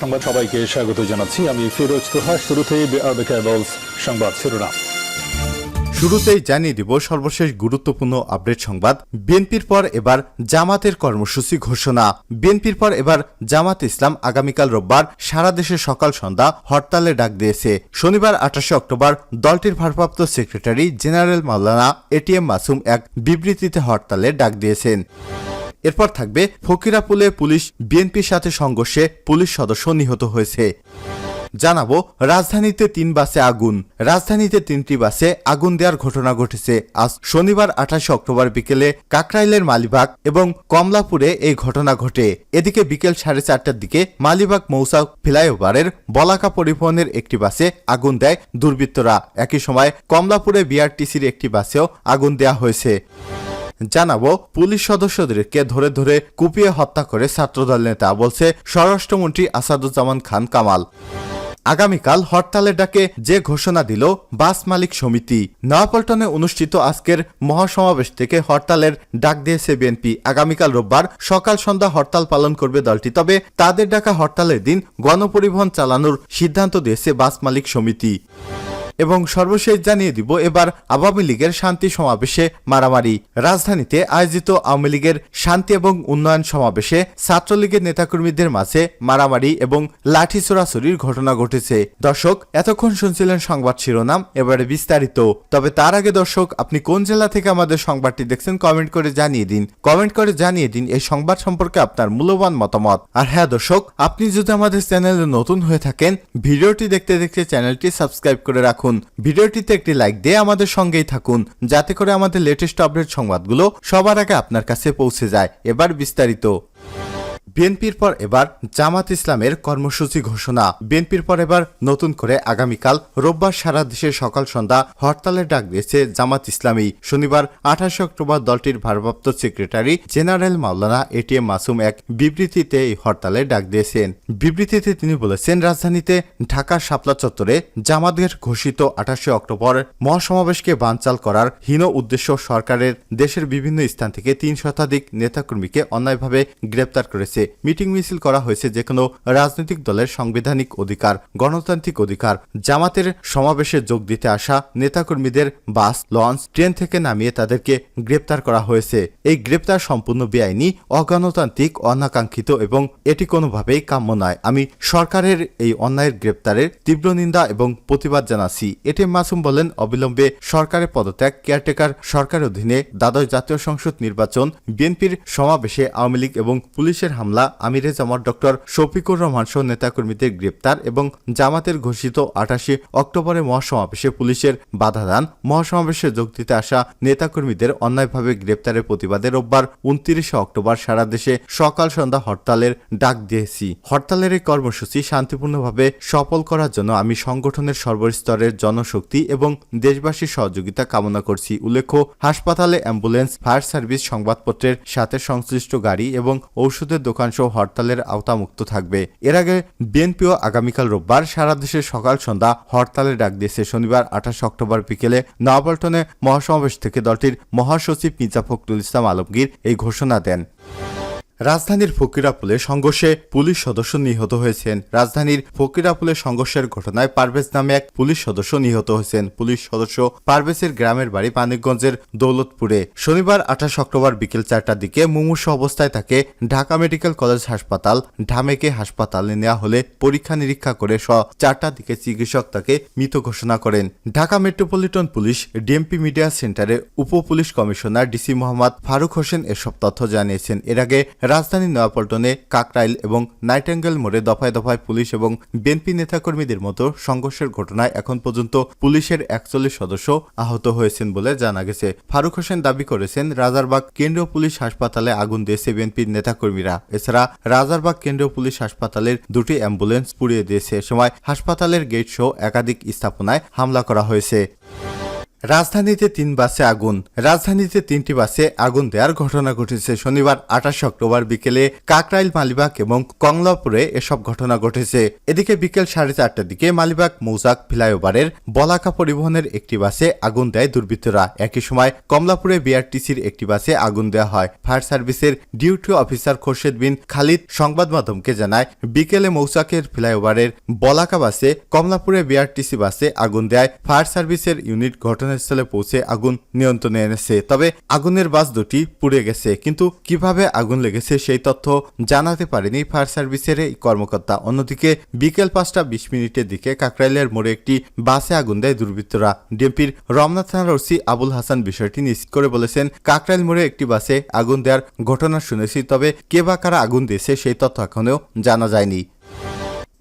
সংবাদ সবাইকে স্বাগত জানাচ্ছি। আমি ফিরোজ তোহা শুরুতেই সংবাদ শিরোনাম। শুরুতেই জানিয়ে দিব সর্বশেষ গুরুত্বপূর্ণ আপডেট সংবাদ। বিএনপির পর এবার জামাতের কর্মসূচি ঘোষণা। বিএনপির পর এবার জামাত ইসলাম আগামীকাল রোববার সারা দেশে সকাল সন্ধ্যা হরতালে ডাক দিয়েছে। শনিবার আঠাশে অক্টোবর দলটির ভারপ্রাপ্ত সেক্রেটারি জেনারেল মাওলানা এটিএম মাসুম এক বিবৃতিতে হরতালে ডাক দিয়েছেন। এরপর থাকবে ফকিরাপুলে পুলিশ বিএনপির সাথে সংঘর্ষে পুলিশ সদস্য নিহত হয়েছে। জানাব, রাজধানীতে তিন বাসে আগুন। রাজধানীতে তিনটি বাসে আগুন দেওয়ার ঘটনা ঘটেছে। আজ শনিবার আঠাশে অক্টোবর বিকেলে কাকরাইলের মালিবাগ এবং কমলাপুরে এই ঘটনা ঘটে। এদিকে বিকেল সাড়ে চারটার দিকে মালিবাগ মৌসা ফ্লাইওভারের বলাকা পরিবহনের একটি বাসে আগুন দেয় দুর্বৃত্তরা। একই সময় কমলাপুরে বিআরটিসির একটি বাসেও আগুন দেয়া হয়েছে। জানাব পুলিশ সদস্যদেরকে ধরে ধরে কুপিয়ে হত্যা করে ছাত্রদল নেতা, বলছে স্বরাষ্ট্রমন্ত্রী আসাদুজ্জামান খান কামাল। আগামীকাল হরতালের ডাকে যে ঘোষণা দিল বাস মালিক সমিতি। নয়াপল্টনে অনুষ্ঠিত আজকের মহাসমাবেশ থেকে হরতালের ডাক দিয়েছে বিএনপি। আগামীকাল রোববার সকাল সন্ধ্যা হরতাল পালন করবে দলটি, তবে তাদের ডাকা হরতালের দিন গণপরিবহন চালানোর সিদ্ধান্ত দিয়েছে বাস মালিক সমিতি। এবং সর্বশেষ জানিয়ে দিব, এবার আওয়ামী লীগের শান্তি সমাবেশে মারামারি। রাজধানীতে আয়োজিত আওয়ামী লীগের শান্তি এবং উন্নয়ন সমাবেশে ছাত্রলীগের নেতাকর্মীদের মাঝে মারামারি এবং লাঠি চোরাচুরির ঘটনা ঘটেছে। দর্শক, এতক্ষণ শুনছিলেন সংবাদ শিরোনাম, এবারে বিস্তারিত। তবে তার আগে দর্শক, আপনি কোন জেলা থেকে আমাদের সংবাদটি দেখছেন কমেন্ট করে জানিয়ে দিন। কমেন্ট করে জানিয়ে দিন এই সংবাদ সম্পর্কে আপনার মূল্যবান মতামত। আর হ্যাঁ দর্শক, আপনি যদি আমাদের চ্যানেলে নতুন হয়ে থাকেন, ভিডিওটি দেখতে দেখতে চ্যানেলটি সাবস্ক্রাইব করে রাখুন। ভিডিওটিতে একটি লাইক দিয়ে আমাদের সঙ্গেই থাকুন, যাতে করে আমাদের লেটেস্ট আপডেট সংবাদগুলো সবার আগে আপনার কাছে পৌঁছে যায়। এবার বিস্তারিত। বিএনপির পর এবার জামাত ইসলামের কর্মসূচি ঘোষণা। বিএনপির পর এবার নতুন করে আগামীকাল রোববার সারা দেশে সকাল সন্ধ্যা হরতালের ডাক দিয়েছে জামাত ইসলামী। শনিবার আঠাশে অক্টোবর দলটির ভারপ্রাপ্ত সেক্রেটারি জেনারেল মাওলানা এটিএম মাসুম এক বিবৃতিতে এই হরতালের ডাক দিয়েছেন। বিবৃতিতে তিনি বলেছেন, রাজধানীতে ঢাকার শাপলা চত্বরে জামাতের ঘোষিত আঠাশে অক্টোবর মহাসমাবেশকে বানচাল করার হীন উদ্দেশ্য সরকারের দেশের বিভিন্ন স্থান থেকে তিন শতাধিক নেতাকর্মীকে অন্যায়ভাবে গ্রেপ্তার করেছে। মিটিং মিছিল করা হয়েছে যে কোনো রাজনৈতিক দলের সাংবিধানিক অধিকার, গণতান্ত্রিক অধিকার, জামাতের সমাবেশে যোগ দিতে আসা নেতাকর্মীদের বাস, লঞ্চ, ট্রেন থেকে নামিয়ে তাদেরকে গ্রেপ্তার করা হয়েছে। এই গ্রেপ্তার সম্পূর্ণ বেআইনি, অগণতান্ত্রিক, অনাকাঙ্ক্ষিত এবং এটি কোনোভাবেই কাম্য নয়। আমি সরকারের এই অন্যায়ের গ্রেপ্তারের তীব্র নিন্দা এবং প্রতিবাদ জানাচ্ছি। এটি মাসুম বলেন, অবিলম্বে সরকারের পদত্যাগ, কেয়ারটেকার সরকারের অধীনে দ্বাদশ জাতীয় সংসদ নির্বাচন, বিএনপির সমাবেশে আওয়ামী লীগ এবং পুলিশের হামলা আমিরে জামাত ডক্টর শফিকুর রহমান সহ নেতাকর্মীদের গ্রেপ্তার এবং জামাতের ঘোষিত আঠাশে অক্টোবরে মহাসমাবেশে পুলিশের বাধা দান। মহাসমাবেশে যোগ দিতে আসা নেতাকর্মীদের অন্যায়ভাবে গ্রেপ্তারের প্রতিবাদে রোববার উনত্রিশে অক্টোবর সারা দেশে সকাল সন্ধ্যা হরতালের ডাক দিয়েছি। হরতালের এই কর্মসূচি শান্তিপূর্ণভাবে সফল করার জন্য আমি সংগঠনের সর্বস্তরের জনশক্তি এবং দেশবাসীর সহযোগিতা কামনা করছি, উল্লেখ্য হাসপাতালে অ্যাম্বুলেন্স, ফায়ার সার্ভিস, সংবাদপত্রের সাথে সংশ্লিষ্ট গাড়ি এবং ঔষধের দোকান সহ হরতালের আওতামুক্ত থাকবে। এর আগে বিএনপিও আগামীকাল রোববার সারা দেশে সকাল সন্ধ্যা হরতালের ডাক দিয়েছে। শনিবার আঠাশ অক্টোবর বিকেলে নয়াপল্টনে মহাসমাবেশ থেকে দলটির মহাসচিব মির্জা ফখরুল ইসলাম আলমগীর এই ঘোষণা দেন। রাজধানীর ফকিরাপুলে সংঘর্ষে পুলিশ সদস্য নিহত হয়েছেন। রাজধানীর ফকিরাপুলে সংঘর্ষের ঘটনায় পারভেজ নামে এক পুলিশ সদস্য নিহত হয়েছেন। পুলিশ সদস্য পারভেজের গ্রামের বাড়ি পানিকগঞ্জের দৌলতপুরে। শনিবার, আঠাশ অক্টোবর বিকেল চারটার দিকে মুমূর্ষ অবস্থায় তাকে ঢাকা মেডিকেল কলেজ হাসপাতাল, ঢামেকে হাসপাতালে নেওয়া হলে পরীক্ষা নিরীক্ষা করে স চারটার দিকে চিকিৎসক তাকে মৃত ঘোষণা করেন। Dhaka metropolitan police, DMP media সেন্টারে উপ police commissioner DC Mohammad Faruk Hossain এসব তথ্য জানিয়েছেন। এর আগে রাজধানীর নয়াপল্টনে কাকরাইল এবং নাইটেঙ্গেল মোড়ে দফায় দফায় পুলিশ এবং বিএনপি নেতাকর্মীদের মতো সংঘর্ষের ঘটনায় এখন পর্যন্ত পুলিশের একচল্লিশ সদস্য আহত হয়েছেন বলে জানা গেছে। ফারুক হোসেন দাবি করেছেন, রাজারবাগ কেন্দ্রীয় পুলিশ হাসপাতালে আগুন দিয়েছে বিএনপির নেতাকর্মীরা। এছাড়া রাজারবাগ কেন্দ্রীয় পুলিশ হাসপাতালের দুটি অ্যাম্বুলেন্স পুড়িয়ে দিয়েছে। এ সময় হাসপাতালের গেট সহ একাধিক স্থাপনায় হামলা করা হয়েছে। রাজধানীতে তিন বাসে আগুন। রাজধানীতে তিনটি বাসে আগুন দেওয়ার ঘটনা ঘটেছে। শনিবার, আঠাশে অক্টোবর বিকেলে কাকরাইল, মালিবাগ এবং কমলাপুরে এসব ঘটনা ঘটেছে। এদিকে বিকেল সাড়ে চারটার দিকে মালিবাগ মৌজাক ফ্লাইওভারের বলাকা পরিবহনের একটি বাসে আগুন দেয় দুর্বৃত্তরা। একই সময় কমলাপুরে বিআরটিসির একটি বাসে আগুন দেওয়া হয়। ফায়ার সার্ভিসের ডিউটি অফিসার খোরশেদ বিন খালিদ সংবাদ মাধ্যমকে জানায়, বিকেলে মৌচাকের ফ্লাইওভারের বলাকা বাসে কমলাপুরে বিআরটিসি বাসে আগুন দেয় ফায়ার সার্ভিসের ইউনিট ঘটনাস্থলে পৌঁছে আগুন নিয়ন্ত্রণে এনেছে। তবে আগুনের বাস দুটি পুড়ে গেছে। কিন্তু কীভাবে আগুন লেগেছে সেই তথ্য জানাতে পারেনি ফায়ার সার্ভিসের এই কর্মকর্তা। অন্যদিকে বিকেল পাঁচটা বিশ মিনিটের দিকে কাকরাইলের মোড়ে একটি বাসে আগুন দেয় দুর্বৃত্তরা। ডিএমপির রমনা থানার ওসি আবুল হাসান বিষয়টি নিশ্চিত করে বলেছেন, কাকরাইল মোড়ে একটি বাসে আগুন দেওয়ার ঘটনা শুনেছি, তবে কে বা কারা আগুন দিয়েছে সেই তথ্য এখনও জানা যায়নি।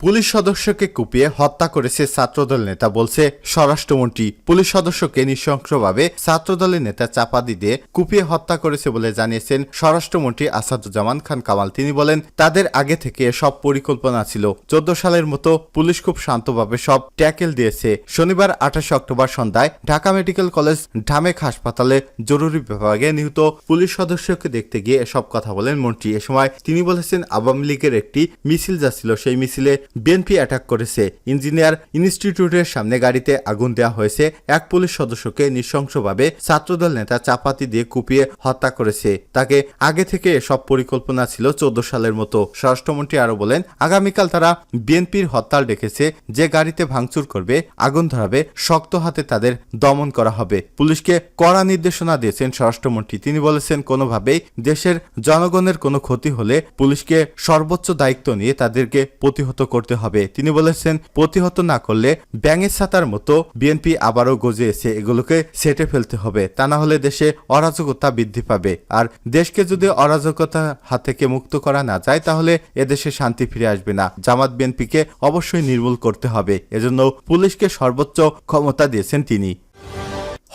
পুলিশ সদস্যকে কুপিয়ে হত্যা করেছে ছাত্রদল নেতা বলছে স্বরাষ্ট্রমন্ত্রী। পুলিশ সদস্যকে নৃশংসভাবে ছাত্রদলের নেতা চাপা দিয়ে কুপিয়ে হত্যা করেছে বলে জানিয়েছেন স্বরাষ্ট্রমন্ত্রী আসাদুজ্জামান খান কামাল। তিনি বলেন, তাদের আগে থেকে সব পরিকল্পনা ছিল। চোদ্দ সালের মতো পুলিশ খুব শান্তভাবে সব ট্যাকেল দিয়েছে। শনিবার আঠাশে অক্টোবর সন্ধ্যায় ঢাকা মেডিকেল কলেজ ঢামেক হাসপাতালে জরুরি বিভাগে নিহত পুলিশ সদস্যকে দেখতে গিয়ে এসব কথা বলেন মন্ত্রী। এ সময় তিনি বলেছেন, আওয়ামী লীগের একটি মিছিল যাচ্ছিল। সেই মিছিলে বিএনপি অ্যাটাক করেছে। ইঞ্জিনিয়ার ইনস্টিটিউটের সামনে গাড়িতে আগুন দেওয়া হয়েছে। এক পুলিশ সদস্যকে নৃশংসভাবে ছাত্রদল নেতা চাপাতি দিয়ে কুপিয়ে হত্যা করেছে। তাকে আগে থেকে এসব পরিকল্পনা ছিল চোদ্দ সালের মতো। স্বরাষ্ট্রমন্ত্রী আরও বলেন, আগামীকাল তারা বিএনপির হরতাল ডেকেছে। যে গাড়িতে ভাঙচুর করবে, আগুন ধরাবে, শক্ত হাতে তাদের দমন করা হবে। পুলিশকে কড়া নির্দেশনা দিয়েছেন স্বরাষ্ট্রমন্ত্রী। তিনি বলেছেন, কোনোভাবেই দেশের জনগণের কোনো ক্ষতি হলে পুলিশকে সর্বোচ্চ দায়িত্ব নিয়ে তাদেরকে প্রতিহত করতে হবে। তিনি বলেছেন, প্রতিহত না করলে ব্যাঙের ছাতার মতো বিএনপি আবারও গজে এসে এগুলোকে সেটে ফেলতে হবে। তা না হলে দেশে অরাজকতা বৃদ্ধি পাবে। আর দেশকে যদি অরাজকতা হাত থেকে মুক্ত করা না যায়, তাহলে এদেশে শান্তি ফিরে আসবে না। জামাত বিএনপিকে অবশ্যই নির্মূল করতে হবে। এজন্য পুলিশকে সর্বোচ্চ ক্ষমতা দিয়েছেন তিনি।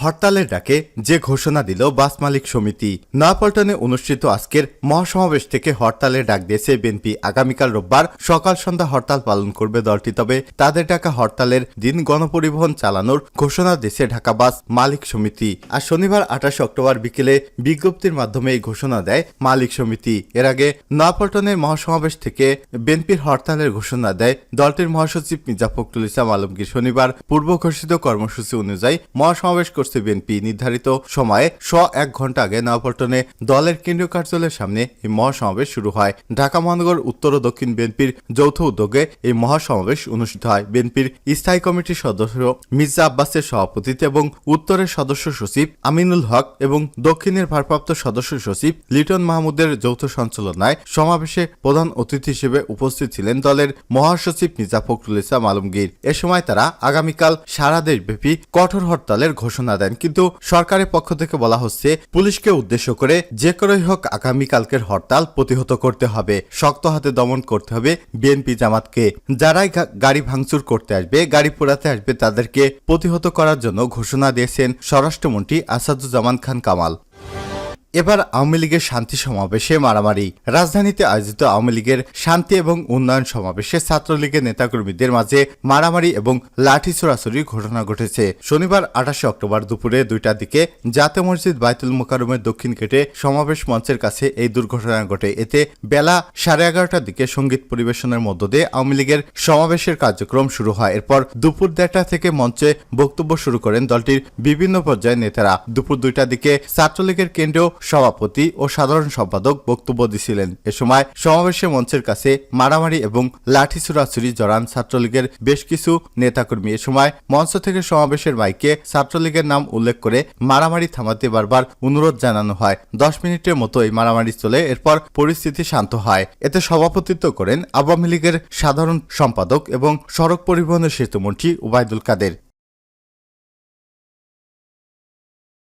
হরতালের ডাকে যে ঘোষণা দিল বাস মালিক সমিতি, নয়াপল্টনে অনুষ্ঠিত আজকের মহাসমাবেশ থেকে হরতালের ডাক দিয়েছে বিএনপি। আগামীকাল রোববার সকাল সন্ধ্যা হরতাল পালন করবে দলটি, তবে তাদের ডাকা হরতালের দিন গণপরিবহন চালানোর ঘোষণা দিয়েছে ঢাকা বাস মালিক সমিতি। আর শনিবার আঠাশে অক্টোবর বিকেলে বিজ্ঞপ্তির মাধ্যমে এই ঘোষণা দেয় মালিক সমিতি। এর আগে নয়াপল্টনের মহাসমাবেশ থেকে বিএনপির হরতালের ঘোষণা দেয় দলটির মহাসচিব মির্জা ফখরুল ইসলাম আলমগীর। শনিবার পূর্ব ঘোষিত কর্মসূচি অনুযায়ী মহাসমাবেশ করছে বিএনপি নির্ধারিত সময়ে শ এক ঘণ্টা আগে নয়াপল্টনে দলের কেন্দ্রীয় কার্যালয়ের সামনে এই মহাসমাবেশ শুরু হয়। ঢাকা, মহানগর, উত্তর ও দক্ষিণ বিএনপির যৌথ উদ্যোগে এই মহাসমাবেশ অনুষ্ঠিত হয়। বিএনপির স্থায়ী কমিটির সদস্য মির্জা আব্বাসের সভাপতিত্বে এবং উত্তরের সদস্য সচিব আমিনুল হক এবং দক্ষিণের ভারপ্রাপ্ত সদস্য সচিব লিটন মাহমুদের যৌথ সঞ্চালনায় সমাবেশে প্রধান অতিথি হিসেবে উপস্থিত ছিলেন দলের মহাসচিব মির্জা ফখরুল ইসলাম আলমগীর। এ সময় তারা আগামীকাল সারা দেশব্যাপী কঠোর হরতালের ঘোষণা দেন, কিন্তু সরকারের পক্ষ থেকে বলা হচ্ছে, পুলিশকে উদ্দেশ্য করে যে করেই হোক আগামীকালকের হরতাল প্রতিহত করতে হবে। শক্ত হাতে দমন করতে হবে বিএনপি জামাতকে। যারাই গাড়ি ভাঙচুর করতে আসবে, গাড়ি পোড়াতে আসবে, তাদেরকে প্রতিহত করার জন্য ঘোষণা দিয়েছেন স্বরাষ্ট্রমন্ত্রী আসাদুজ্জামান খান কামাল। এবার আওয়ামী লীগের শান্তি সমাবেশে মারামারি। রাজধানীতে আয়োজিত আওয়ামী লীগের শান্তি এবং উন্নয়ন সমাবেশে ছাত্রলীগের নেতাকর্মীদের মাঝে মারামারি এবং লাঠি ছোড়াছড়ির ঘটনা ঘটেছে। শনিবার আঠাশে অক্টোবর দুপুরে দুইটার দিকে জাতীয় মসজিদ বাইতুল মোকারমের দক্ষিণ গেটে সমাবেশ মঞ্চের কাছে এই দুর্ঘটনা ঘটে। এতে বেলা সাড়ে এগারোটার দিকে সংগীত পরিবেশনের মধ্য দিয়ে আওয়ামী লীগের সমাবেশের কার্যক্রম শুরু হয়। এরপর দুপুর দেড়টা থেকে মঞ্চে বক্তব্য শুরু করেন দলটির বিভিন্ন পর্যায়ের নেতারা। দুপুর দুইটার দিকে ছাত্রলীগের কেন্দ্রীয় সভাপতি ও সাধারণ সম্পাদক বক্তব্য দিছিলেন। এ সময় সমাবেশে মঞ্চের কাছে মারামারি এবং লাঠি ছুড়াছুড়ি জড়ান ছাত্রলীগের বেশ কিছু নেতাকর্মী। এ সময় মঞ্চ থেকে সমাবেশের মাইকে ছাত্রলীগের নাম উল্লেখ করে মারামারি থামাতে বারবার অনুরোধ জানানো হয়। দশ মিনিটের মতো এই মারামারি চলে, এরপর পরিস্থিতি শান্ত হয়। এতে সভাপতিত্ব করেন আওয়ামী লীগের সাধারণ সম্পাদক এবং সড়ক পরিবহনের সেতুমন্ত্রী উবায়দুল কাদের।